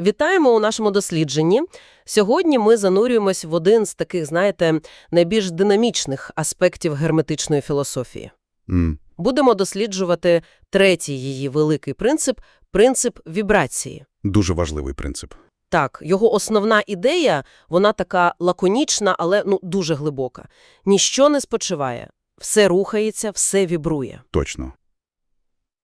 Вітаємо у нашому дослідженні. Сьогодні ми занурюємось в один з таких, знаєте, найбільш динамічних аспектів герметичної філософії. М, Будемо досліджувати третій її великий принцип – принцип вібрації. Дуже важливий принцип. Так, його основна ідея, вона така лаконічна, але ну дуже глибока. Ніщо не спочиває, все рухається, все вібрує. Точно.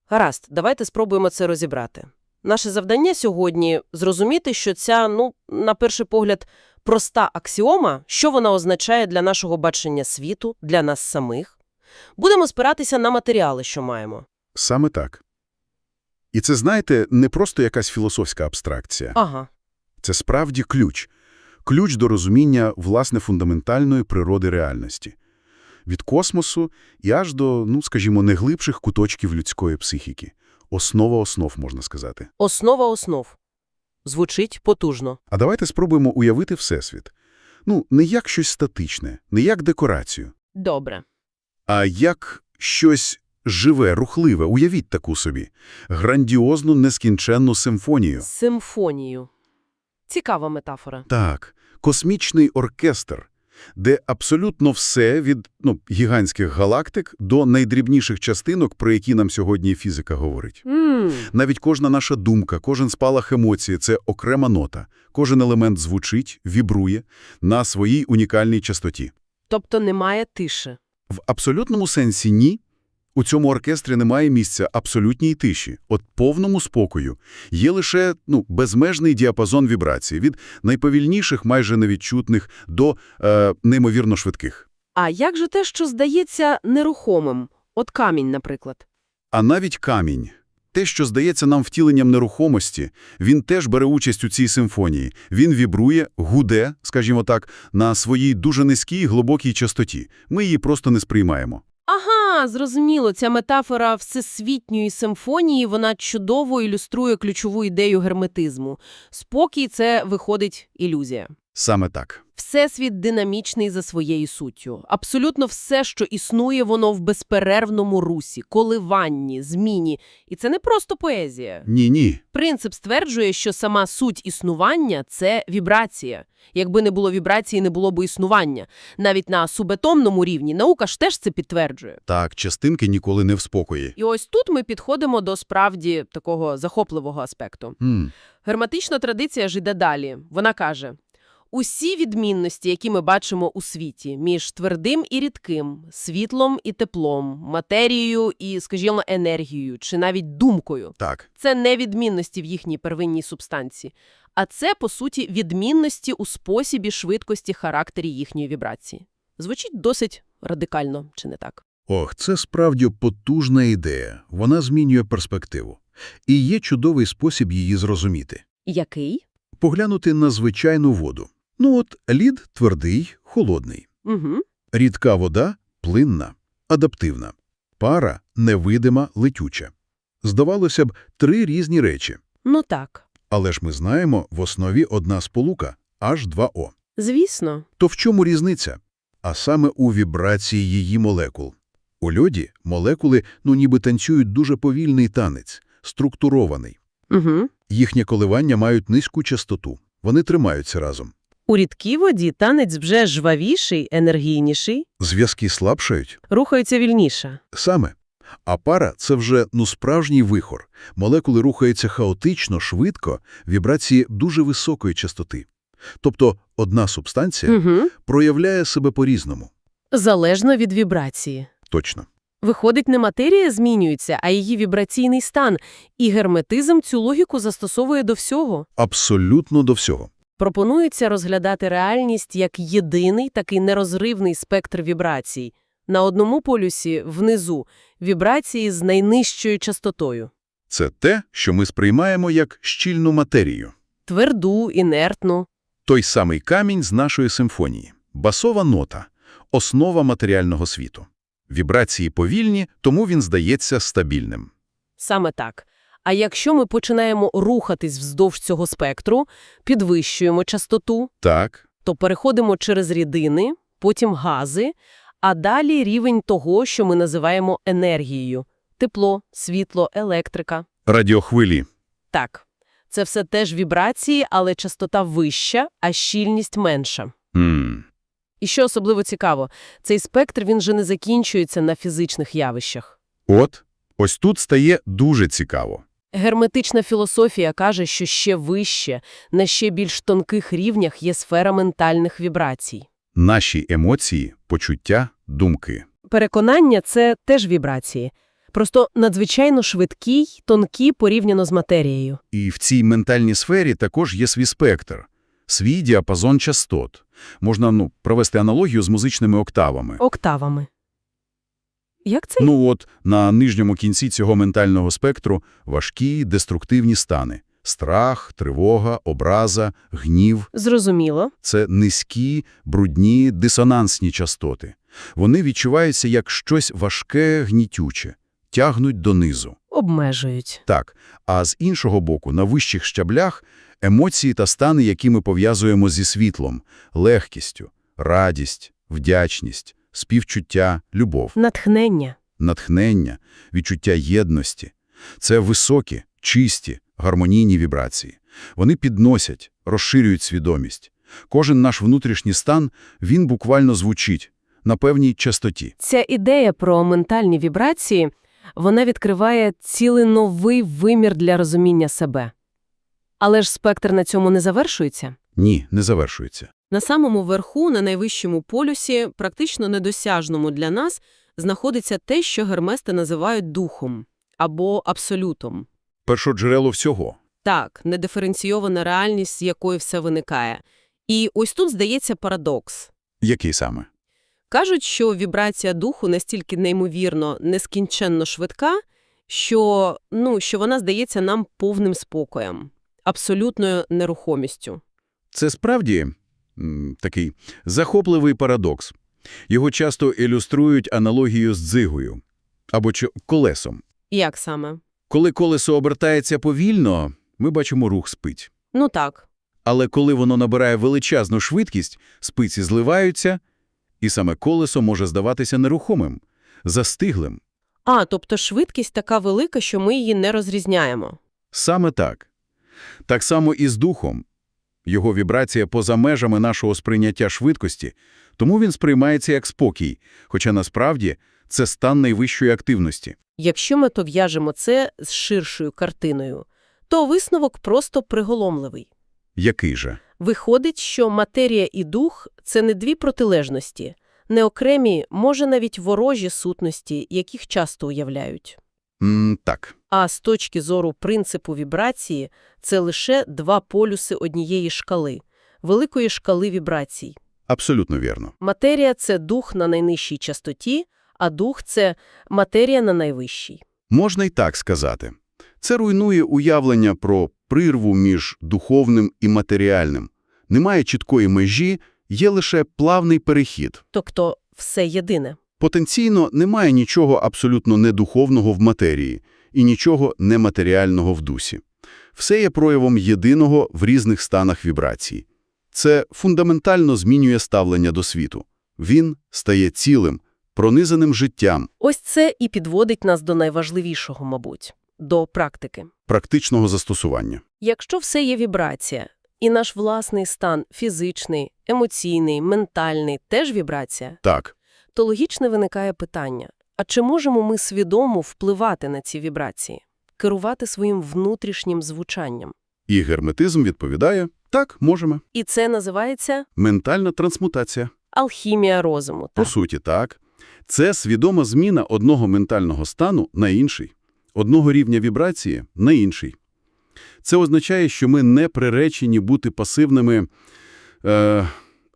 Гаразд, давайте спробуємо це розібрати. Наше завдання сьогодні – зрозуміти, що ця, ну, на перший погляд, проста аксіома, що вона означає для нашого бачення світу, для нас самих. Будемо спиратися на матеріали, що маємо. Саме так. І це, знаєте, не просто якась філософська абстракція. Ага. Це справді ключ. Ключ до розуміння, власне, фундаментальної природи реальності. Від космосу і аж до, ну, скажімо, неглибших куточків людської психіки. Основа основ, можна сказати. Основа основ. Звучить потужно. А давайте спробуємо уявити Всесвіт. Ну, не як щось статичне, не як декорацію, Добре. а як щось живе, рухливе. Уявіть таку собі. Грандіозну, нескінченну симфонію. Симфонію. Цікава метафора. Так, космічний оркестр, де абсолютно все від ну, гігантських галактик до найдрібніших частинок, про які нам сьогодні фізика говорить. Mm. Навіть кожна наша думка, кожен спалах емоції – це окрема нота. Кожен елемент звучить, вібрує на своїй унікальній частоті. Тобто немає тиші. В абсолютному сенсі ні. У цьому оркестрі немає місця абсолютній тиші, от повному спокою. Є лише ну, безмежний діапазон вібрацій, від найповільніших, майже невідчутних, до е, неймовірно швидких. А як же те, що здається нерухомим? От камінь, наприклад. А навіть камінь. Те, що здається нам втіленням нерухомості, він теж бере участь у цій симфонії. Він вібрує, гуде, скажімо так, на своїй дуже низькій глибокій частоті. Ми її просто не сприймаємо. Ага, зрозуміло. Ця метафора всесвітньої симфонії, вона чудово ілюструє ключову ідею герметизму. Спокій – це, виходить, ілюзія. Саме так. Всесвіт динамічний за своєю суттю. Абсолютно все, що існує, воно в безперервному русі, коливанні, зміні. І це не просто поезія. Ні-ні. Принцип стверджує, що сама суть існування – це вібрація. Якби не було вібрації, не було б існування. Навіть на субатомному рівні наука ж теж це підтверджує. Так, частинки ніколи не в спокої. І ось тут ми підходимо до справді такого захопливого аспекту. М. Герметична традиція ж йде далі. Вона каже, усі відмінності, які ми бачимо у світі, між твердим і рідким, світлом і теплом, матерією і, скажімо, енергією, чи навіть думкою, Так. це не відмінності в їхній первинній субстанції, а це, по суті, відмінності у спосібі, швидкості, характері їхньої вібрації. Звучить досить радикально, чи не так? Ох, це справді потужна ідея. Вона змінює перспективу. І є чудовий спосіб її зрозуміти. Який? Поглянути на звичайну воду. Ну от, лід твердий, холодний. Угу. Рідка вода – плинна, адаптивна. Пара – невидима, летюча. Здавалося б, три різні речі. Ну так. Але ж ми знаємо, в основі одна сполука – H2O. Звісно. То в чому різниця? А саме у вібрації її молекул. У льоді молекули, ну ніби танцюють дуже повільний танець, структурований. Угу. Їхнє коливання мають низьку частоту. Вони тримаються разом. У рідкій воді танець вже жвавіший, енергійніший, Зв'язки слабшають? рухається вільніше. Саме. А пара – це вже ну справжній вихор. Молекули рухаються хаотично, швидко, вібрації дуже високої частоти. Тобто одна субстанція Угу. проявляє себе по-різному. Залежно від вібрації. Точно. Виходить, не матерія змінюється, а її вібраційний стан. І герметизм цю логіку застосовує до всього. Абсолютно до всього. Пропонується розглядати реальність як єдиний такий нерозривний спектр вібрацій. На одному полюсі, внизу, вібрації з найнижчою частотою. Це те, що ми сприймаємо як щільну матерію. Тверду, інертну. Той самий камінь з нашої симфонії. Басова нота – основа матеріального світу. Вібрації повільні, тому він здається стабільним. Саме так. А якщо ми починаємо рухатись вздовж цього спектру, підвищуємо частоту, Так, то переходимо через рідини, потім гази, а далі рівень того, що ми називаємо енергією – тепло, світло, електрика. радіохвилі. Так, Це все теж вібрації, але частота вища, а щільність менша. Хм. І що особливо цікаво, цей спектр він же не закінчується на фізичних явищах. От, ось тут стає дуже цікаво. Герметична філософія каже, що ще вище, на ще більш тонких рівнях є сфера ментальних вібрацій. Наші емоції, почуття, думки. Переконання – це теж вібрації. Просто надзвичайно швидкі й тонкі порівняно з матерією. І в цій ментальній сфері також є свій спектр, свій діапазон частот. Можна ну, провести аналогію з музичними октавами. Октавами. Як це? Ну от, на нижньому кінці цього ментального спектру важкі деструктивні стани. Страх, тривога, образа, гнів Зрозуміло. – це низькі, брудні, дисонансні частоти. Вони відчуваються як щось важке, гнітюче, тягнуть донизу. Обмежують. Так, а з іншого боку, на вищих щаблях – емоції та стани, які ми пов'язуємо зі світлом, легкістю, радість, вдячність, співчуття, любов, Натхнення. натхнення, відчуття єдності. Це високі, чисті, гармонійні вібрації. Вони підносять, розширюють свідомість. Кожен наш внутрішній стан, він буквально звучить на певній частоті. Ця ідея про ментальні вібрації, вона відкриває цілий новий вимір для розуміння себе. Але ж спектр на цьому не завершується. Ні, не завершується. На самому верху, на найвищому полюсі, практично недосяжному для нас, знаходиться те, що гермести називають духом або абсолютом. Першоджерело всього. Так, недиференційована реальність, з якої все виникає. І ось тут здається парадокс. Який саме? Кажуть, що вібрація духу настільки неймовірно, нескінченно швидка, що, ну, що вона здається нам повним спокоєм, абсолютною нерухомістю. Це справді такий захопливий парадокс. Його часто ілюструють аналогію з дзигою або колесом. Як саме? Коли колесо обертається повільно, ми бачимо рух спиць. Ну так. Але коли воно набирає величезну швидкість, спиці зливаються, і саме колесо може здаватися нерухомим, застиглим. А, тобто швидкість така велика, що ми її не розрізняємо. Саме так. Так само і з духом. Його вібрація поза межами нашого сприйняття швидкості, тому він сприймається як спокій, хоча насправді це стан найвищої активності. Якщо ми то в'яжемо це з ширшою картиною, то висновок просто приголомливий. Який же? Виходить, що матерія і дух – це не дві протилежності, не окремі, може навіть ворожі сутності, яких часто уявляють. М, так. А з точки зору принципу вібрації – це лише два полюси однієї шкали, великої шкали вібрацій. Абсолютно вірно. Матерія – це дух на найнижчій частоті, а дух – це матерія на найвищій. Можна й так сказати. Це руйнує уявлення про прирву між духовним і матеріальним. Немає чіткої межі, є лише плавний перехід. Тобто все єдине. Потенційно немає нічого абсолютно недуховного в матерії і нічого нематеріального в дусі. Все є проявом єдиного в різних станах вібрації. Це фундаментально змінює ставлення до світу. Він стає цілим, пронизаним життям, Ось це і підводить нас до найважливішого, мабуть, до практики. практичного застосування. Якщо все є вібрація, і наш власний стан фізичний, емоційний, ментальний теж вібрація, Так, то логічно виникає питання, а чи можемо ми свідомо впливати на ці вібрації, керувати своїм внутрішнім звучанням? і герметизм відповідає «так, можемо». І це називається Ментальна трансмутація. алхімія розуму. По суті, так. Це свідома зміна одного ментального стану на інший, одного рівня вібрації на інший. Це означає, що ми не приречені бути пасивними е,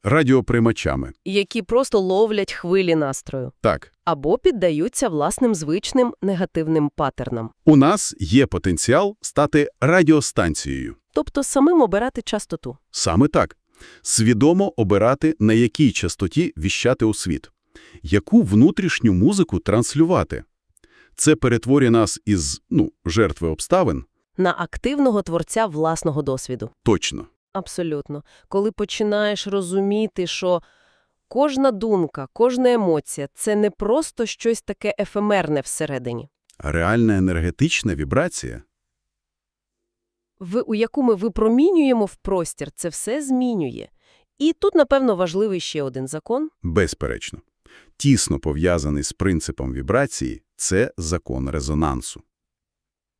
радіоприймачами. Які просто ловлять хвилі настрою Так, або піддаються власним звичним негативним патернам. у нас є потенціал стати радіостанцією. Тобто самим обирати частоту. Саме так. Свідомо обирати, на якій частоті віщати у світ. Яку внутрішню музику транслювати. Це перетворює нас із, ну, жертви обставин, На активного творця власного досвіду. точно. Абсолютно. Коли починаєш розуміти, що кожна думка, кожна емоція – це не просто щось таке ефемерне всередині. А реальна енергетична вібрація в, у яку ми випромінюємо в простір, це все змінює. І тут, напевно, важливий ще один закон. Безперечно. Тісно пов'язаний з принципом вібрації – це закон резонансу.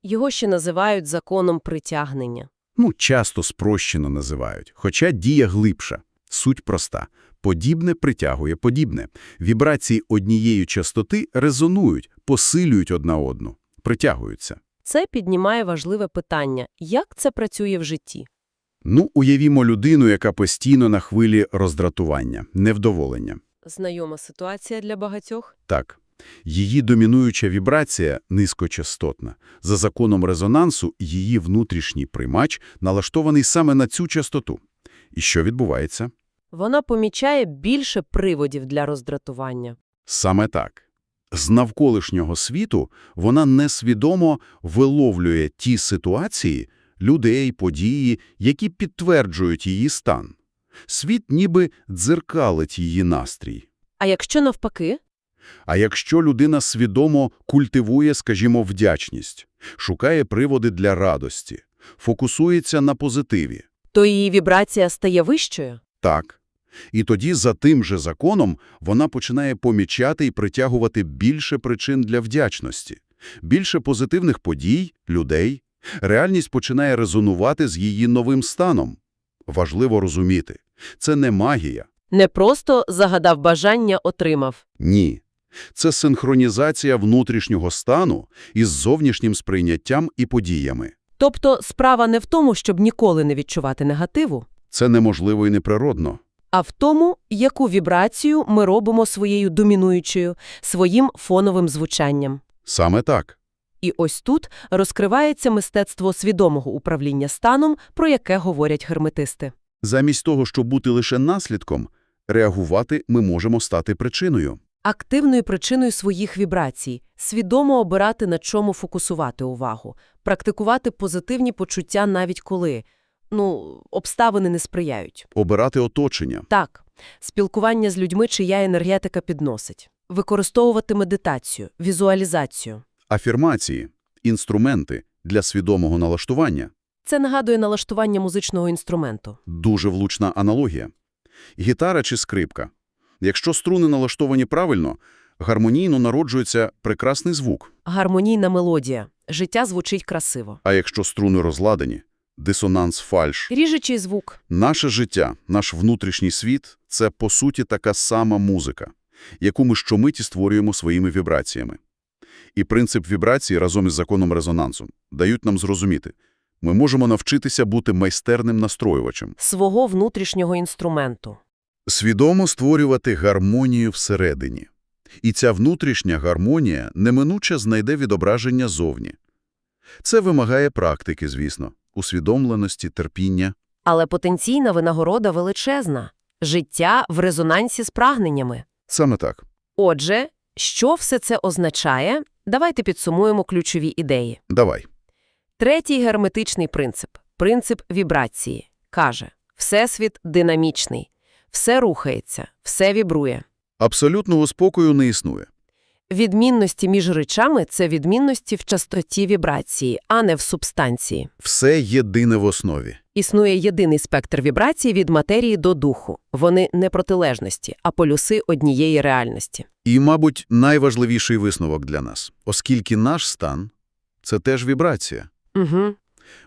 Його ще називають законом притягнення. Ну, часто спрощено називають, хоча дія глибша. Суть проста. Подібне притягує подібне. Вібрації однієї частоти резонують, посилюють одна одну, притягуються. Це піднімає важливе питання – як це працює в житті? Ну, уявімо людину, яка постійно на хвилі роздратування, невдоволення. Знайома ситуація для багатьох? Так, її домінуюча вібрація низькочастотна. За законом резонансу її внутрішній приймач налаштований саме на цю частоту. І що відбувається? Вона помічає більше приводів для роздратування. Саме так. З навколишнього світу вона несвідомо виловлює ті ситуації, людей, події, які підтверджують її стан. Світ ніби дзеркалить її настрій. А якщо навпаки? А якщо людина свідомо культивує, скажімо, вдячність, шукає приводи для радості, фокусується на позитиві, То її вібрація стає вищою? так. І тоді за тим же законом вона починає помічати і притягувати більше причин для вдячності, більше позитивних подій, людей. Реальність починає резонувати з її новим станом. Важливо розуміти, це не магія. Не просто загадав бажання – отримав. Ні. Це синхронізація внутрішнього стану із зовнішнім сприйняттям і подіями. Тобто справа не в тому, щоб ніколи не відчувати негативу, Це неможливо і неприродно. а в тому, яку вібрацію ми робимо своєю домінуючою, своїм фоновим звучанням. Саме так. І ось тут розкривається мистецтво свідомого управління станом, про яке говорять герметисти. Замість того, щоб бути лише наслідком, реагувати ми можемо стати причиною. Активною причиною своїх вібрацій – свідомо обирати, на чому фокусувати увагу, практикувати позитивні почуття навіть коли, ну, обставини не сприяють. Обирати оточення. Так, спілкування з людьми, чия енергетика підносить. Використовувати медитацію, візуалізацію. Афірмації – інструменти для свідомого налаштування. Це нагадує налаштування музичного інструменту. Дуже влучна аналогія. Гітара чи скрипка. Якщо струни налаштовані правильно, гармонійно народжується прекрасний звук. Гармонійна мелодія. Життя звучить красиво. А якщо струни розладані, дисонанс, фальш. Ріжучий звук. Наше життя, наш внутрішній світ – це, по суті, така сама музика, яку ми щомиті створюємо своїми вібраціями. І принцип вібрації разом із законом резонансу дають нам зрозуміти – ми можемо навчитися бути майстерним настроювачем, Свого внутрішнього інструменту. Свідомо створювати гармонію всередині. І ця внутрішня гармонія неминуче знайде відображення зовні. Це вимагає практики, звісно, усвідомленості, терпіння. Але потенційна винагорода величезна. Життя в резонансі з прагненнями. Саме так. Отже, що все це означає? Давайте підсумуємо ключові ідеї. Давай. Третій герметичний принцип – принцип вібрації. Каже, Всесвіт динамічний. Все рухається, все вібрує. Абсолютного спокою не існує. Відмінності між речами – це відмінності в частоті вібрації, а не в субстанції. Все єдине в основі. Існує єдиний спектр вібрацій від матерії до духу. Вони не протилежності, а полюси однієї реальності. І, мабуть, найважливіший висновок для нас. Оскільки наш стан – це теж вібрація. Угу.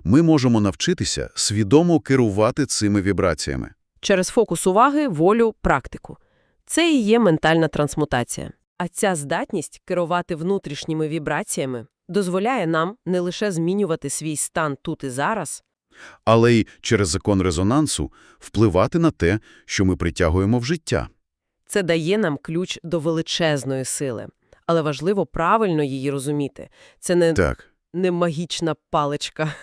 Ми можемо навчитися свідомо керувати цими вібраціями. Через фокус уваги, волю, практику. Це і є ментальна трансмутація. А ця здатність керувати внутрішніми вібраціями дозволяє нам не лише змінювати свій стан тут і зараз, Але й через закон резонансу впливати на те, що ми притягуємо в життя. Це дає нам ключ до величезної сили. Але важливо правильно її розуміти. Це не, Так, не магічна паличка,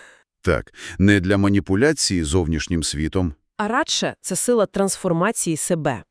так. Не для маніпуляції зовнішнім світом. А радше це сила трансформації себе.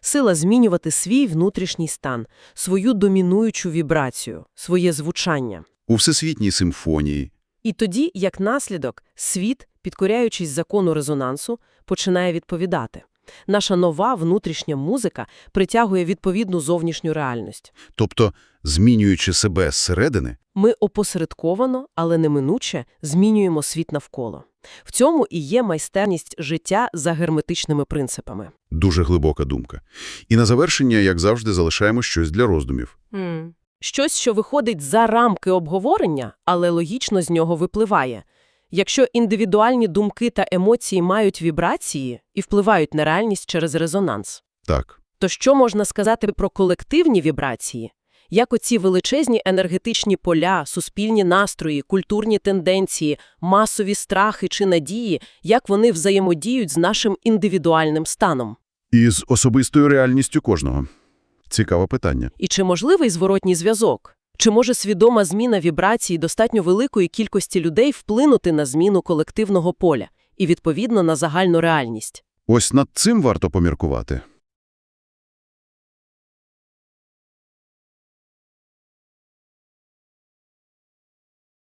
Сила змінювати свій внутрішній стан, свою домінуючу вібрацію, своє звучання. У всесвітній симфонії. І тоді, як наслідок, світ, підкоряючись закону резонансу, починає відповідати. Наша нова внутрішня музика притягує відповідну зовнішню реальність. Тобто, змінюючи себе зсередини, Ми опосередковано, але неминуче змінюємо світ навколо. В цьому і є майстерність життя за герметичними принципами. дуже глибока думка. І на завершення, як завжди, залишаємо щось для роздумів. Щось, що виходить за рамки обговорення, але логічно з нього випливає. Якщо індивідуальні думки та емоції мають вібрації і впливають на реальність через резонанс, Так. то що можна сказати про колективні вібрації? Як оці величезні енергетичні поля, суспільні настрої, культурні тенденції, масові страхи чи надії, як вони взаємодіють з нашим індивідуальним станом? І з особистою реальністю кожного. Цікаве питання. І чи можливий зворотній зв'язок? Чи може свідома зміна вібрацій достатньо великої кількості людей вплинути на зміну колективного поля і, відповідно, на загальну реальність? Ось над цим варто поміркувати.